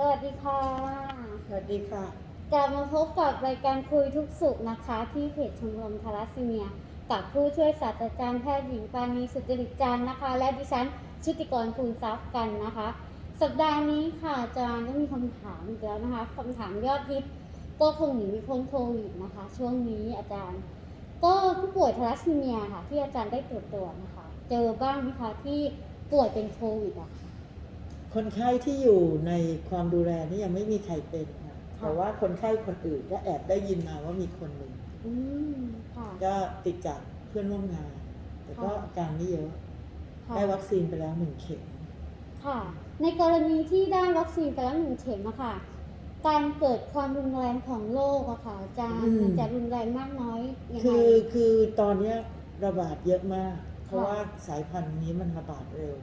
สวัสดีค่ะ สวัสดีค่ะ กลับมาพบกับรายการคุยทุกสุขนะคะ ที่เพจชมรมทาราซีเมีย กับผู้ช่วยศาสตราจารย์แพทย์หญิงปานีสุจริตจันทร์นะคะ และดิฉันชุติกรภูลทรัพย์กันนะคะ สัปดาห์นี้ค่ะอาจารย์ก็มีคำถามอีกแล้วนะคะคำถามยอดฮิตก็คงหนีไม่พ้นโควิดนะคะ ช่วงนี้อาจารย์ ก็ผู้ป่วยทาราซีเมียค่ะ ที่อาจารย์ได้ตรวจตรวจนะคะ เจอบ้างไหมคะที่ป่วยเป็นโควิดอะค่ะ คนไข้ที่อยู่ในความดูแลนี่ยังไม่มีใครเป็นค่ะค่ะแต่ว่าคนไข้คนอื่นก็แอบได้ยินมาว่ามีคนหนึ่งอืมค่ะ ก็ติดจากเพื่อนร่วมงาน แต่ก็ค่ะอาการไม่เยอะ ค่ะ ได้วัคซีนไปแล้วหนึ่งเข็ม ค่ะ ในกรณีที่ได้วัคซีนไปแล้วหนึ่งเข็มอะค่ะ การเกิดความรุนแรงของโรคอะค่ะอาจารย์อืม มันจะรุนแรงมากน้อยยังไง คือคือตอนเนี้ยระบาดเยอะมาก เพราะค่ะ ว่าสายพันธุ์นี้มันระบาดเร็ว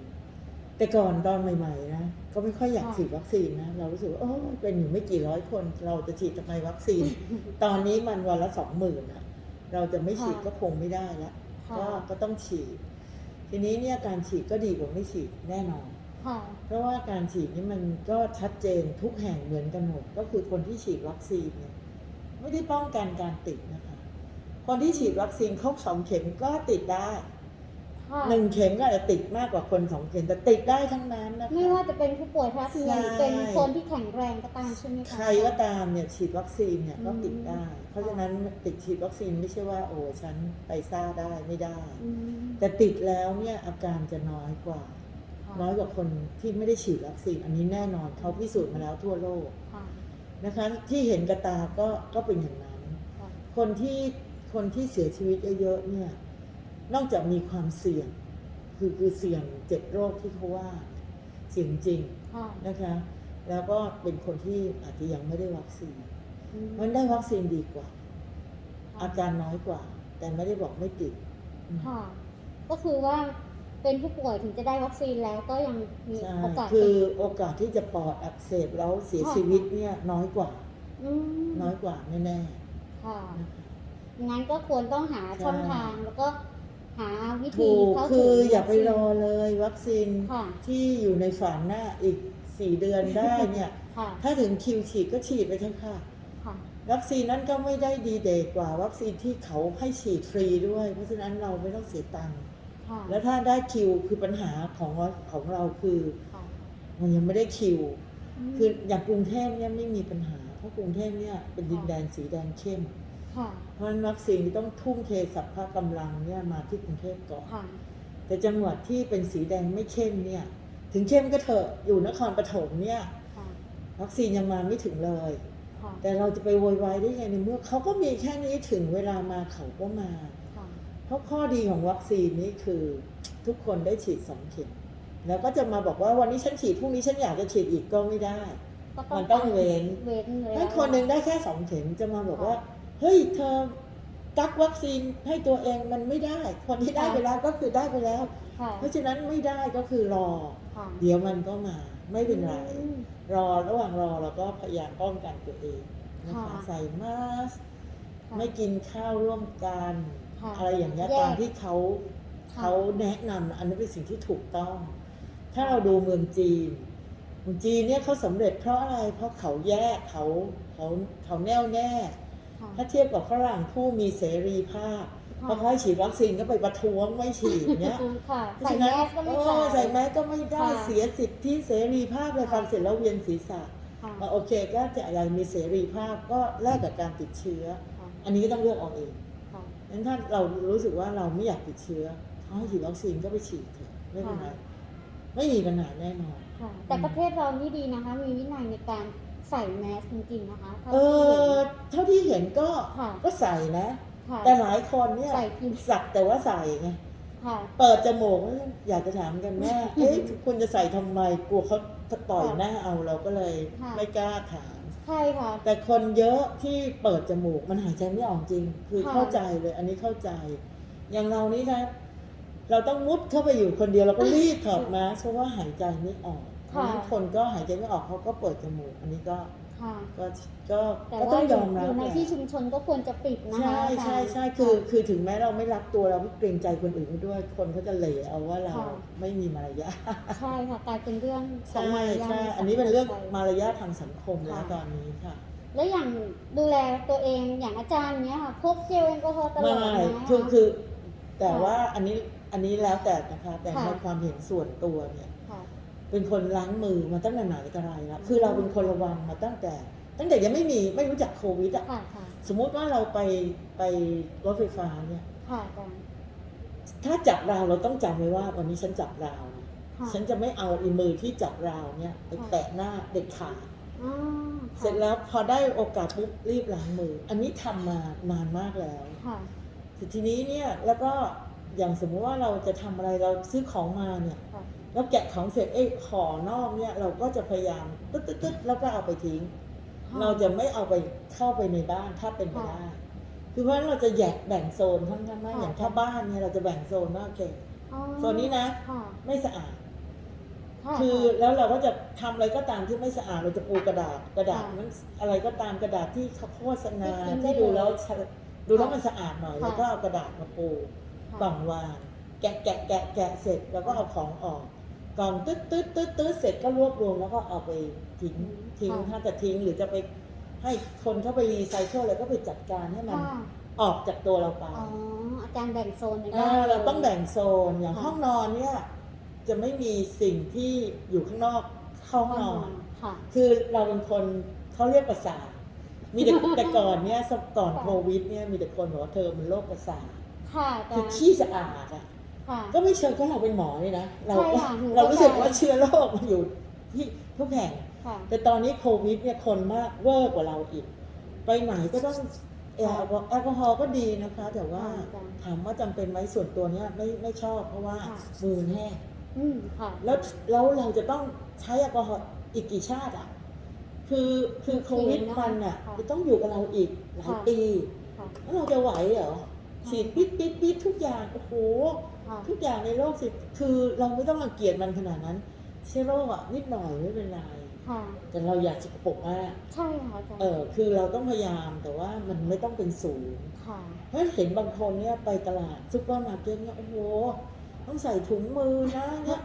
แต่ก่อนตอนใหม่ ๆ นะ ก็ไม่ค่อยอยากค่ะฉีดวัคซีนนะ เรารู้สึกว่าโอ้ยเป็นอยู่ไม่กี่ร้อยคน เราจะฉีดทำไมวัคซีน ตอนนี้มันวันละสองหมื่นอะเราจะไม่ฉีดค่ะก็คงไม่ได้ละค่ะก็ก็ต้องฉีด ทีนี้เนี่ยการฉีดก็ดีกว่าไม่ฉีดแน่นอนค่ะเพราะว่าการฉีดนี่มันก็ชัดเจนทุกแห่งเหมือนกันหมดก็คือคนที่ฉีดวัคซีนเนี่ยไม่ได้ป้องกันการติดนะคะ คนที่ฉีดวัคซีนครบสองเข็มก็ติดได้ค่ะ หนึ่งเข็มก็อาจจะติดมากกว่าคนสองเข็มแต่ติดได้ทั้งนั้นนะคะไม่ว่าจะเป็นผู้ป่วยทาราซีเมียหรือใช่เป็นคนที่แข็งแรงก็ตามใช่ไหมคะใครก็ตามเนี่ยฉีดวัคซีนเนี่ยก็ติดได้อืมเพราะฉะนั้นติดฉีดวัคซีนไม่ใช่ว่าโอ้ฉันไปซ่าได้ไม่ได้อืมแต่ติดแล้วเนี่ยอาการจะน้อยกว่าค่ะน้อยกว่าคนที่ไม่ได้ฉีดวัคซีนอันนี้แน่นอนเขาพิสูจน์มาแล้วทั่วโลกค่ะนะคะที่เห็นกระตาก็ก็เป็นอย่างนั้นค่ะคนที่คนที่เสียชีวิตเยอะๆเนี่ย นอกจากมีความเสี่ยง คือคือเสี่ยงเจ็บโรคที่เขาว่า เสี่ยงจริงค่ะนะคะ แล้วก็เป็นคนที่อาจจะยังไม่ได้วัคซีนอืมมันได้วัคซีนดีกว่าค่ะอาการน้อยกว่า แต่ไม่ได้บอกไม่ติดอืมค่ะก็คือว่าเป็นผู้ป่วยถึงจะได้วัคซีนแล้วก็ยังมีใช่โอกาสคืเป็อนโอกาสที่จะปอดอักเสบแล้วเสียค่ะชีวิตเนี่ยน้อยกว่ามน้อยกว่าแน่ค่ะๆนะคะงั้นก็ควรต้องหาใช่ช่องทางแล้วก็ หาวิธีถูกเข้าคืถึองอย่าไปรอวัคเลยวัคซีนซีนค่ะที่อยู่ในฝันหน้าอีกสี่เดือนได้เนี่ย ค่ะถ้าถึงคิวฉีดก็ฉีดไปเถอะค่ะ ค่ะ วัคซีนนั้นก็ไม่ได้ดีเดย์กว่า วัคซีนที่เขาให้ฉีดฟรีด้วย เพราะฉะนั้นเราไม่ต้องเสียตังค์ค่ะแล้วถ้าได้คิวคือปัญหาของของเราคือ ค่ะมันยังไม่ได้คิว ม คืออย่างกรุงเทพเนี่ยไม่มีปัญหา เพราะกรุงเทพเนี่ยเป็นดินแดนสีแดงเข้ม ค่ะ เพราะฉะนั้นวัคซีนที่ต้องทุ่มเทสรรพกำลังเนี่ยมาที่กรุงเทพก่อน ค่ะ แต่จังหวัดที่เป็นสีแดงไม่เข้มเนี่ย ถึงเข้มก็เถอะอยู่นครปฐมเนี่ย ค่ะ วัคซีนยังมาไม่ถึงเลย ค่ะ แต่เราจะไปโวยวายได้ไงในเมื่อเขาก็มีแค่นี้ถึงเวลามาเขาก็มา ค่ะ เพราะข้อดีของวัคซีนนี่คือทุกคนได้ฉีดสองเข็ม แล้วก็จะมาบอกว่าวันนี้ฉันฉีดพรุ่งนี้ฉันอยากจะฉีดอีกก็ไม่ได้ก็มันต้องเว้น เว้นเลยถ้าคนหนึ่งได้แค่สองเข็มจะมาบอกว่า เฮ้ยเธอกักวัคซีนให้ตัวเองมันไม่ได้ คนที่ได้ไปแล้วก็คือได้ไปแล้ว ค่ะ เพราะฉะนั้นไม่ได้ก็คือรอ ค่ะเดี๋ยวมันก็มาไม่เป็นไร อืม รอระหว่างรอเราก็พยายามป้องกันตัวเองนะคะค่ะใส่มาสก์ค่ะไม่กินข้าวร่วมกัน ค่ะอะไรอย่างเงี้ยแยกตามที่เขาค่ะ เขาแนะนำอันนี้นเป็นสิ่งที่ถูกต้อง ถ้าเราดูเมืองจีนเมืองจีนเนี่ยเขาสำเร็จเพราะอะไรเพราะเขาแยกเขาเขาเขาแน่วแน่ค่ะ ถ้าเทียบกับฝรั่งผู้มีเสรีภาพพอเขาให้ฉีดวัคซีนก็ไปประท้วงไม่ฉีดเนี้ยค่ะเพราะใส่ฉะแมนั้นสก็ไม่โอ้ใส่ใส่แมสก็ไม่ได้ค่ะเสียสิทธิเสรีภาพเลยฟังเสร็จแล้วเวียนศีรษะค่ะอะโอเคก็จะอยากมีเสรีภาพก็แลกกับการติดเชื้อค่ะอันนี้ก็ต้องเลือกเอาเองค่ะงั้นถ้าเรารู้สึกว่าเราไม่อยากติดเชื้อเขาให้ฉีดวัคซีนก็ไปฉีดเถอะไม่เป็นไรค่ะไม่มีปัญหาแน่นอนค่ะแต่ประเทศเรานี่ดีนะคะ มีวินัยในการ ใส่แมสจริงๆนะคะท่าเอที่ห็นอเท่าที่เห็นก็ค่ะก็ใส่นะค่ะแต่หลายคนเนี่ยใส่กินสักแต่ว่าใส่ไงค่ะเปิดจมูกแล้วอยากจะถามกันแม่เอ๊ะคุณจะใส่ทำไมกลัวเขาต่อยหน้าเอาเราก็เลยค่ะไม่กล้าถามใช่ค่ะ แต่คนเยอะที่เปิดจมูกมันหายใจไม่ออกจริง คือค่ะเข้าใจเลย อันนี้เข้าใจ อย่างเรานี่นะเราต้องมุดเข้าไปอยู่คนเดียวเราก็รีบถอดมาสก์เพราะว่าหายใจไม่ออก ค่ะบางคนก็หายใจไม่ออกเขาก็เปิดจมูก อันนี้ก็ค่ะ ก็ก็แต่ก็ต้ว่าองอยอยู่มรับอยู่ในแหละที่ชุมชนก็ควรจะปิดนะคะใช่อาจารย์ใช่ใช่คือคือถึงแม้เราไม่รักตัวเราก็เกรงใจคนอื่นด้วย คนเขาจะเหล่เอาว่าเราค่ะไม่มีมารยาท ใช่ค่ะกลายเป็นเรื่องของใช่มารยาทใช่ในสังคมอันนี้เป็นเรื่องไปมารยาททางสังคมแล้วค่ะตอนนี้ค่ะ แล้วอย่างดูแลตัวเองอย่างอาจารย์เนี้ยค่ะพกเจลแอลกอฮอล์ตลอดไหมไม่คะคือคือแต่ค่ะว่าอันนี้อันนี้แล้วแต่นะคะแต่ค่ะในความเห็นส่วนตัวเนี่ยค่ะ เป็นคนล้างมือมาตั้งแต่ไหนแต่ไรแล้วคือเราเป็นคนระวังมาตั้งแต่ ตั้งแต่ยังไม่มีไม่รู้จักโควิดอะค่ะค่ะสมมุติว่าเราไปไปรถไฟฟ้าเนี่ย ค่ะอาจารย์ ถ้าจับราวเราต้องจำไว้ว่าวันนี้ฉันจับราวนะค่ะฉันจะไม่เอาอีมือที่จับราวเนี่ยไปค่ะ แตะหน้าเด็ดขาดอ๋อค่ะเสร็จแล้วพอได้โอกาสปุ๊บรีบล้างมือ อันนี้ทำมานานมากแล้ว ค่ะทีนี้เนี่ยแล้วก็อย่างสมมุติว่าเราจะทำอะไรเราซื้อของมาเนี่ย ค่ะ เราแกะของเสร็จไอ้ขอนอกเนี่ยเราก็จะพยายามตึ๊ดตึ๊ดตึ๊ดแล้วก็เอาไปทิ้ง เราจะไม่เอาไปเข้าไปในบ้านถ้าเป็นไปได้คือเพราะฉะนั้นเราจะแยกแบ่งโซนค่อนข้างมากค่ะอย่างถ้าบ้านเนี่ยเราจะแบ่งโซนว่าโอเคอ๋อโซนนี้นะค่ะไม่สะอาดค่ะคือแล้วเราก็จะทำอะไรก็ตามที่ไม่สะอาดเราจะปูกระดาษกระดาษค่ะนั้นอะไรก็ตามกระดาษที่เขาโฆษณาที่ทิ้งได้ที่ดูแล้วเลยดูแล้วมันสะอาดหน่อยค่ะแล้วก็เอากระดาษมาปูค่ะกล่องวางแกะแกะแกะแกะเสร็จแล้วก็เอาของออก กล่องตึ๊ดตึ๊ดตึ๊ดตึ๊ดเสร็จก็รวบรวมแล้วก็เอาไปทิ้งอืมทิ้งค่ะถ้าจะทิ้งหรือจะไปให้คนเข้าไปรีไซเคิลอะไรก็ไปจัดการให้มันค่ะออกจากตัวเราไปอ๋ออาจารย์แบ่งโซนในอ่าบ้านเราต้องแบ่งโซนอย่างค่ะห้องนอนเนี่ยจะไม่มีสิ่งที่อยู่ข้างนอกเข้าห้องนอนค่ะคือเราเป็นคนเขาเรียกประสาทมีแต่แต่ก่อนเนี่ยสมก่อนค่ะโควิดเนี่ยมีแต่คนบอกว่าเธอมันโรคประสาทค่ะอาจาคือรย์ขี้สะอาดอะค่ะ ก็ไม่เชิงก็เราเป็นหมอนี่นะเราก็ใช่ค่ะหนูเรารู้สึกเข้าใจว่าเชื้อโรคมันอยู่ที่ทุกแห่งค่ะแต่ตอนนี้โควิดเนี่ยคนมากเวอร์กว่าเราอีก ไปไหนก็ต้องแอลกอฮอล์แอลกอฮอล์ก็ดีนะคะ แต่ว่าค่ะถามว่าจำเป็นไหมส่วนตัวเนี้ยไม่ไม่ชอบเพราะว่าค่ะมือแห้งอืมค่ะแล้วแล้วเราจะต้องใช้แอลกอฮอล์อีกกี่ชาติอะคือคือโควิดจริงนะคะมันอะค่ะจะต้องอยู่กับเราอีกหลายค่ะปีค่ะแล้วเราจะไหวเหรอฉีดปิดปิดปิดทุกอย่างโอ้โหค่ะ ทุกอย่างในโลกสิคือเราไม่ต้องรังเกียจมันขนาดนั้นเชื้อโรคอะนิดหน่อยไม่เป็นไรค่ะแต่เราอยากสกปรกมากใช่ค่ะอาจารย์เออคือเราต้องพยายามแต่ว่ามันไม่ต้องเป็นศูนย์ค่ะเพราะเห็นบางคนเนี่ยไปตลาดซุปเปอร์มาร์เก็ตเนี่ยโอ้โหต้องใส่ถุงมือนะเนี่ย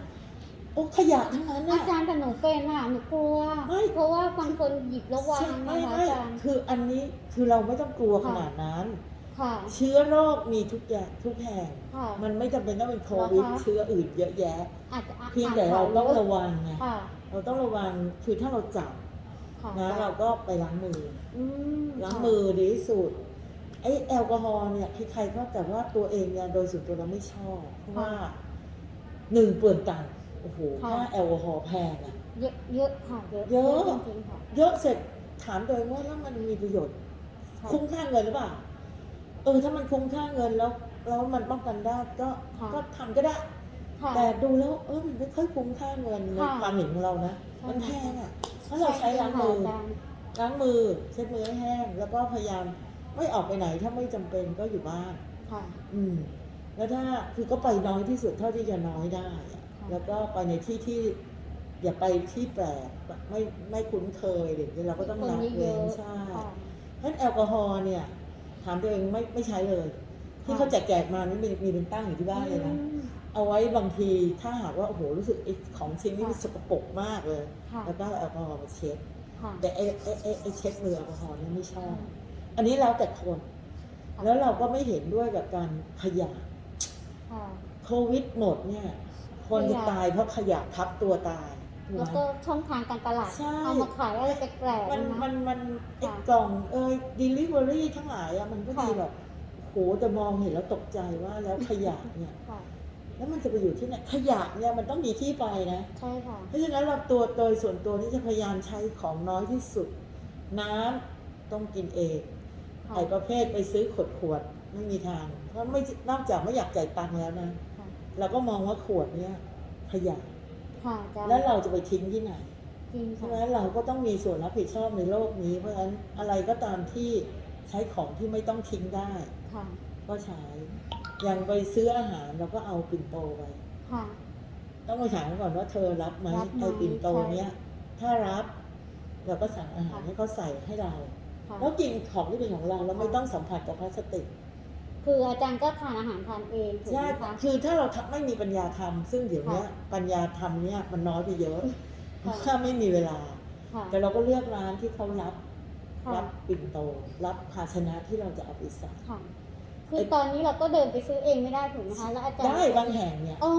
โอ้ขยะทั้งนั้นอาน่ะจารย์แต่หนูเป็นอะหนูกลัวไม่เพราะว่าบางคนหยิบแล้ววางใช่นะไม่คะไม่อาจารย์คืออันนี้คือเราไม่ต้องกลัวขค่ะนาดนั้น ค่ะ เชื้อโรคมีทุกอย่างทุกแห่ง ค่ะ มันไม่จำเป็นต้องเป็นโควิด เหรอคะ เชื้ออื่นเยอะแยะ อาจจะเพียงแต่เราต้องระวังไงค่ะเราต้องระวังคือถ้าเราจับค่ะนะเราก็ไปล้างมือ อืมล้างมือดีที่สุดไอ้แอลกอฮอล์เนี่ยใครๆก็แต่ว่าตัวเองเนี่ยโดยส่วนตัวเราไม่ชอบ เพราะว่าหนึ่งเปลืองตังค์โอ้โหค่าแอลกอฮอล์แพงอะ เยอะเยอะค่ะเยอะเยอะ จริงๆค่ะ เยอะเสร็จถามตัวเองว่าแล้วมันมีประโยชน์ ค่ะ คุ้มค่าเงินหรือเปล่า เออถ้ามันคุ้มค่าเงินแล้วแล้วมันป้องกันได้ก็ค่ะก็ทำก็ได้ ค่ะ แต่ดูแล้วเออมันไม่ค่อยคุ้มค่าเงินในค่ะความเห็นของเรานะ ใช่ มันแพงอะถ้าเราใช้ล้างมือใช่ค่ะอาจารย์ล้างมือเช็ดมือให้แห้ง แล้วก็พยายามไม่ออกไปไหนถ้าไม่จำเป็นก็อยู่บ้าน ค่ะ อืม แล้วถ้าคือก็ไปน้อยที่สุดเท่าที่จะน้อยได้อะค่ะ แล้วก็ไปในที่ที่ อย่าไปที่แปลกไม่ไม่คุ้นเคยอะไรอย่างเงี้ยเราก็ต้องคนละเยเว้อะนๆใช่ค่ะ เพราะฉะนั้นแอลกอฮอล์เนี่ย ถามตัวเองไม่ไม่ใช้เลย ที่ค่ะเขาแจกแจกมานี่มีมีเป็นตั้งอยู่ที่บ้านเลยนะอืมเอาไว้บางทีถ้าหากว่าโอ้โหรู้สึกไอ้ของชิ้นนี้มันค่ะสกปรกมากเลยค่ะแล้วก็เอาแอลกอฮอล์มาเช็ดค่ะแต่ไอ้ไอ้ไอ้ไอ้เช็ดมือแอลกอฮอล์เนี่ยไม่ชอบค่ะอันนี้แล้วแต่คนค่ะแล้วเราก็ไม่เห็นด้วยกับการขยะค่ะโควิดหมดเนี่ย คนจะขยะตายเพราะขยะทับตัวตาย ถูกแล้วไหมก็ช่องทางการตลาดใช่ เอามาขายอะไรแปลกๆมันนะมันมันไอ้ค่ะกล่องเอ้ย delivery ทั้งหลายอะมันก็ค่ะ ดีแบบโหแต่มองเห็นแล้วตกใจว่าแล้วขยะเนี่ย ค่ะ แล้วมันจะไปอยู่ที่ไหนขยะเนี่ยมันต้องมีที่ไปนะ ใช่ค่ะ เพราะฉะนั้นเราตัวโดยส่วนตัวนี่จะพยายามใช้ของน้อยที่สุด น้ำต้องกินเองค่ะ ไอ้ประเภทไปซื้อขวดขวดๆไม่มีทาง เพราะไม่นอกจากไม่อยากจ่ายตังค์แล้วนะ ค่ะ เราก็มองว่าขวดเนี่ยขยะ ค่ะอาจารย์แล้วเราจะไปทิ้งที่ไหนจริงเพราะค่ะฉะนั้นเราก็ต้องมีส่วนรับผิดชอบในโลกนี้ เพราะฉะนั้นอะไรก็ตามที่ใช้ของที่ไม่ต้องทิ้งได้ ค่ะก็ใช้ อย่างไปซื้ออาหารเราก็เอาปิ่นโตไป ค่ะ ต้องไปถามก่อนว่าเธอรับไหมรับไหมไอ้ปิ่นโตใช่เนี้ย ถ้ารับ เราก็สั่งอาหารค่ะ ให้เขาใส่ให้เรา ค่ะ แล้วกินของที่เป็นของเราเราไม่ค่ะต้องสัมผัสกับพลาสติก คืออาจารย์ก็ทานอาหารทานเองถูกใช่ไหมคะ คือถ้าเราทำไม่มีปัญญาทำซึ่งเดี๋ยวเนี้ยค่ะปัญญาทำเนี่ยมันน้อยไปเยอะเพค่ะราะว่าไม่มีเวลา ค่ะ แต่เราก็เลือกร้านที่เขารับค่ะ รับปิ่นโต รับภาชนะที่เราจะเอาไปใส่ค่ะ คือตอนนี้เราก็เดินไปซื้อเองไม่ได้ถูกไหมคะ แล้วอาจารย์ได้บางแห่งเนี่ย อ๋อ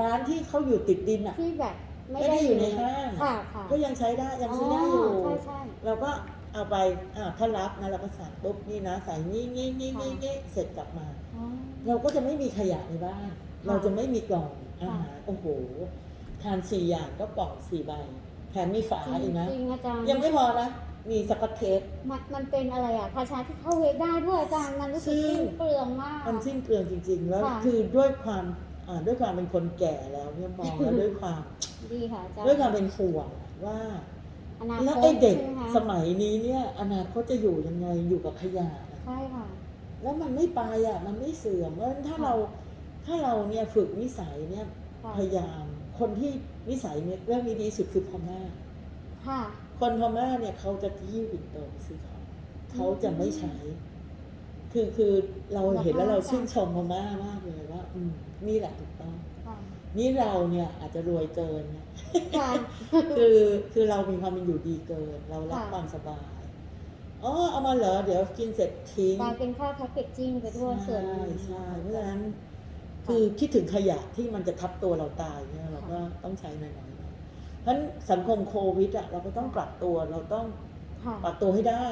ร้านที่เขาอยู่ติดดินอะที่แบบไม่ไม่ได้ได้อยู่ในห้าง ค่ะค่ะก็ยังใช้ได้ยังซื้อได้อยู่ ใช่ใช่เราก็ เอาไปอ่าถ้ารับนะเราก็สั่งปุ๊บนี่นะใส่นี่นี่นี่นี่ค่ะนี่เสร็จกลับมาอ๋อเราก็จะไม่มีขยะในบ้าน เราจะไม่มีกล่องอาค่ะหารโอ้โห ทานสี่อย่างก็กล่องสี่ใบแถมมีฝาจริอีงกนะ จริงอาจารย์ยังไม่พอนะ มีสกอตเทปมันมันเป็นอะไรอะภาชาที่เข้าเวฟได้ด้วยอาจารย์มันรู้สึกซึ่งสิ้นเปลืองมาก มันสิ้นเปลืองจริง ๆ แล้วค่ะคือด้วยความอ่าด้วยความเป็นคนแก่แล้วเนี่ยมองแล้วด้วยความดีค่ะอาจารย์ด้วยความเป็นห่วงว่า อนาคตแล้วไอ้เด็กใช่ไหมคะสมัยนี้เนี่ยอนาคตจะอยู่ยังไงอยู่กับขยะอะใช่ค่ะ แล้วมันไม่ไปอะ มันไม่เสื่อมเพราะฉะนั้นถ้าค่ะ เราถ้าเราเนี่ยฝึกนิสัยเนี่ยค่ะพยายาม คนที่นิสัยเนี่ยเรื่องนี้ดีสุดคือพม่า ค่ะ คนพม่าเนี่ยเขาจะหิ้วปิ่นโตไปซื้อของเขาจะไม่ใช้ คือคือเราเห็นแล้วเราชื่นชมพม่ามากเลยว่า อืมนี่แหละถูกต้อง ค่ะ นี่เราเนี่ยอาจจะรวยเกินนะค่ะ คือคือเรามีความเป็นอยู่ดีเกิน เรารักค่ะ ความสบาย อ๋อเอามาเหรอเดี๋ยวกินเสร็จทิ้ง กลายเป็นค่าแพ็กเกจจิ้งไปด้วยส่วนหนึ่ง ใช่ เพราะฉะนั้นคือคิดถึงขยะที่มันจะทับตัวเราตายเนี่ยเราก็ต้องใช้น้อยๆหน่อยเพราะฉะนั้นสังคมโควิดอะเราก็ต้องปรับตัวเราต้องค่ะปรับตัวให้ได้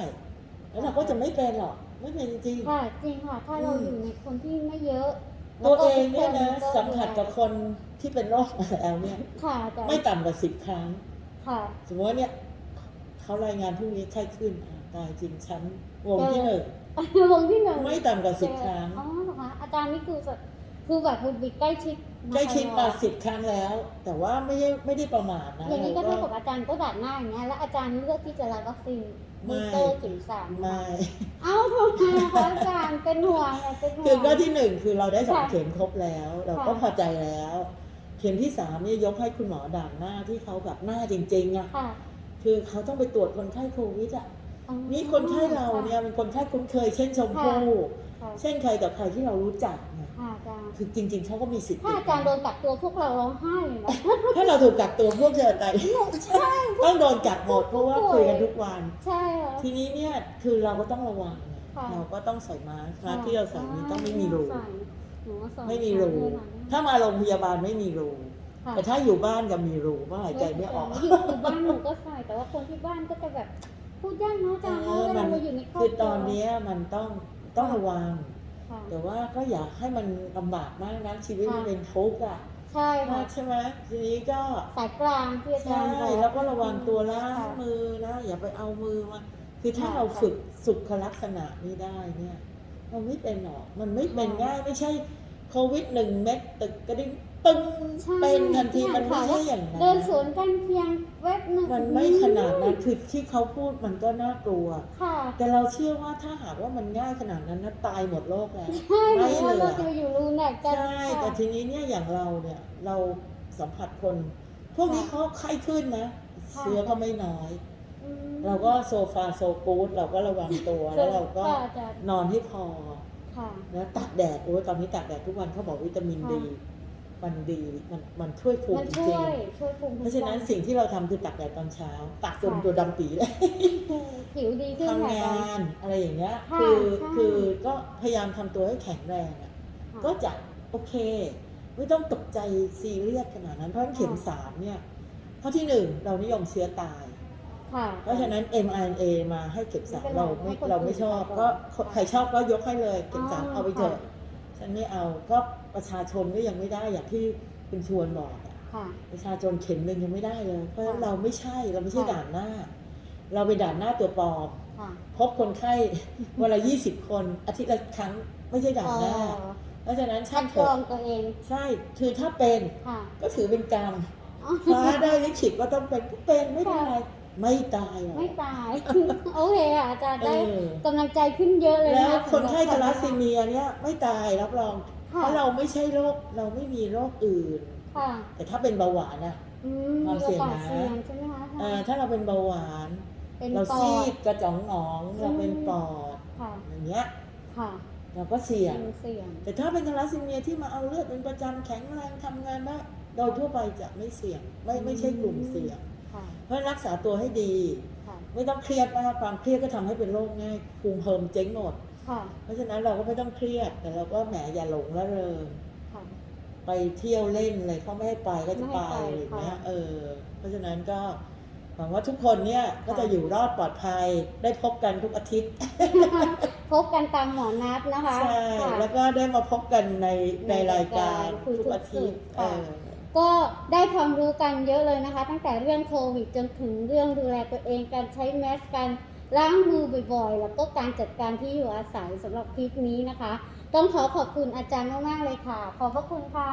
แล้วเราก็จะไม่เป็นหรอกไม่เป็นจริง ค่ะจริงค่ะ ถ้าเราอืม อยู่ในคนที่ไม่เยอะๆตัวเองเนี่ยนะแล้วก็สัมผัสกับคน ที่เป็นโรคมาแล้วเนี่ยค่ะอาจารย์ไม่ต่ำกว่าสิบครั้ง ค่ะ สมมติว่าเนี่ยเขารายงานพรุ่งนี้ไข้ขึ้นอะตายจริงชั้นวงที่หนึ่งวงที่หนึ่งไม่ต่ำกว่าสิบครั้งอ๋อเหรอคะอาจารย์นี่คือแบบคือแบบคือบิดใกล้ชิดมาใกล้ชิดมาตลอสิบครั้งแล้ว แต่ว่าไม่ได้ไม่ได้ประมาทนะอย่างนี้ก็เราเท่ากับอาจารย์ก็ดัดหน้าอย่างเงี้ยแล้วอาจารย์เลือกที่จะรับวัคซีนไม่บูสเตอร์เข็มสามไม่เอ้าทำไมคะอาจารย์เป็นห่วงอะเป็นห่วงคือก็ที่หนึ่งคือเราได้สองค่ะเข็มครบแล้ว เราก็ค่ะพอใจแล้ว เข็มที่สามเนี่ยยกให้คุณหมอด่านหน้าที่เขาแบบหน้าจริงๆอะค่ะคือเขาต้องไปตรวจคนไข้โควิดอะอ๋อนี่คนไข้เราเนี่ยเป็นคนไข้คุ้นเคย เช่นชมพู่ค่ะเช่นใครกับใครที่เรารู้จักเนี่ยค่ะอาจารย์คือจริง ๆเขาก็มีสิทธิ์ถ้าอาจารย์โดนกักตัวพวกเราร้องไห้เลยนะถ้าเราถูกกักตัวพวกเธอตายใช่ต้องโดนกักหมดเพราะว่าป่วยคุยกันทุกวันใช่ค่ะทีนี้เนี่ยคือเราก็ต้องระวังไงค่ะเราก็ต้องใส่มาสก์มาสก์ที่เราใส่นี้ต้องไม่มีรูใส่หนูก็ใส่ไม่มีรูด้วยนะ ถ้ามาโรงพยาบาลไม่มีรู ค่ะแต่ถ้าอยู่บ้านก็มีรูเพราะหายใจไม่ออกอยู่อยู่บ้านหนูก็ใส่แต่ว่าคนที่บ้านก็จะแบบพูดยากเนาะอาจารย์เอเนาะอเวมัลาน เราอยู่ในครอบคือครัวตอนเนี้ยมันต้องต้องระวัง ค่ะ แต่ว่าก็อย่าให้มันลำบากมากนะชีวิตมันค่ะเป็นทุกข์อะใช่ค่ะ ใช่ไหมทีนี้ก็สายกลางที่อาจาใช่รย์บอก แล้วก็ระวังตัวล้างค่ะมือนะอย่าไปเอามือมาคือถ้าค่ะเราฝึกสุขลักษณะนี้ได้เนี่ยเราไม่เป็นหรอกมันไม่เป็นค่ะง่ายไม่ใช่ โควิดหนึ่งเม็ดตึกกระดิ่งตึงใช่เป็นทันทีเนี่ยมันไม่ค่ะใช่อย่างนั้น เดินสวนกันเพียงเว็บหนึ่งมันไม่ขนาดนั้นคือที่เขาพูดมันก็น่ากลัว ค่ะแต่เราเชื่อว่าถ้าหากว่ามันง่ายขนาดนั้นนะตายหมดโลกแล้ว ใช่หนูไม่ว่าเหลืเราอจะอยู่รูไหนกันใช่แต่ทีนี้เนี่ยอย่างเราเนี่ยเราสัมผัสคน พวกนี้เขาไข้ขึ้นนะ ค่ะ เชื้อก็ไม่น้อย อืมเราก็โซฟาโซกูดเราก็ระวังตัวแล้วเราก็ค่ะอาจารย์นอนให้พอ ค่ะนะตากแดดโอ้ยตอนนี้ตากแดดทุกวันเขาบอกวิตามินค่ะดี มันดีมันมันช่วยภูมัมินจช่ริวงยช่วยภูมิๆเพราะฉะนั้นสิ่งที่เราทำคือตากแดดตอนเช้าตากจนค่ะตัวดำปีเลยผิวดีขึ้นทำค่ะอาจางารนย์อะไรอย่างเงี้ยค่ะคือใช่คือก็พยายามทำตัวให้แข็งแรงอะค่ะก็จะโอเค ไม่ต้องตกใจซีเรียสขนาดนั้นเพราะฉะนั้นเข็มค่ะสามเนี่ยข้อที่หนึ่งเรานิยมเชื้อตาย ค่ะ เพราะฉะนั้น mRNA มาให้เข็มสามไม่เป็นไรเราไม่ให้คนเราไม่ชอบอื่นก็ก่อนใครชอบก็ยกให้เลยเข็มสามอ๋อเอาไปเถอะค่ะฉันไม่เอาก็ประชาชนก็ยังไม่ได้อย่างที่คุณชวนบอกอะค่ะประชาชนเข็มหนึ่งยังไม่ได้เลย เพราะฉะนั้นค่ะเราไม่ใช่เราไม่ใช่ค่ะด่านหน้า เราไปด่านหน้าตัวปลอมค่ะพบคนไข้วันละยี่สิบคนอาทิตย์ละครั้งไม่ใช่ด่านหน้าอ๋อเพราะฉะนั้นคัช่าดงเถกรออะงตัวเองใช่คือถ้าเป็นค่ะก็ถือเป็นกรรมอ๋อฟ้าได้ลิขิตว่าต้องเป็นก็เป็นไม่เป็นไร ไม่ตายหรอก ไม่ตาย โอเคค่ะอาจารย์เอได้อกำลังใจขึ้นเยอะเลยแล้วนะคนไข้สำหทารับราซีเมียเนี่ยไม่ตายรับรอง เพค่ะราะเราไม่ใช่โรคเราไม่มีโรคอื่น ค่ะแต่ถ้าเป็นเบาหวานอะอืมความมีโอเสี่ยงกาสนะเสี่ยงใช่ไหมคะเอ่อถ้าเราเป็นเบาหวาน เป็นเราปอซีดดกระจ่องหนองเราเป็นอืมปอดค่ะอย่างเงี้ยค่ะเราก็เสี่ยงเป็นเสี่ยงแต่ถ้าเป็นทาลัสซีเมียที่มาเอาเลือดเป็นประจำแข็งแรงทำงานได้โดยทั่วไปจะไม่เสี่ยงไม่ไม่ใช่กลุ่มเสี่ยงค่ะ เพราะรักษาตัวให้ดีค่ะไม่ต้องเครียดมากความเครียดก็ทำให้เป็นโรคง่ายภูมิเพิ่มเจ๊งหมดค่ะเพราะฉะนั้นเราก็ไม่ต้องเครียด แต่เราก็แหมอย่าหลงละเริงค่ะไปเที่ยวเล่นเลยเขาไม่ให้ไปก็จะไปไม่ให้ไปอย่างเงี้ยค่ะเออ เพราะฉะนั้นก็หวังว่าทุกคนเนี่ยก็จะค่ะอยู่รอดปลอดภัยได้พบกันทุกอาทิตย์ พบกันตามหมอนัดนะคะใช่ค่ะแล้วก็ได้มาพบกันในในในรายการรายการคุยทุกอาทิตย์ทุกสุขเอค่ะอ ก็ได้ความรู้กันเยอะเลยนะคะ ตั้งแต่เรื่องโควิดจนถึงเรื่องดูแลตัวเองการใช้แมสการล้างมือบ่อยๆ แล้วก็การจัดการที่อยู่อาศัยสำหรับคลิปนี้นะคะ ต้องขอขอบคุณอาจารย์มากๆเลยค่ะ ขอบพระคุณค่ะ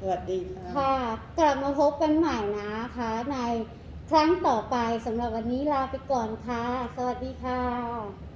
สวัสดีค่ะค่ะ กลับมาพบกันใหม่นะคะ ในครั้งต่อไปสำหรับวันนี้ลาไปก่อนค่ะ สวัสดีค่ะ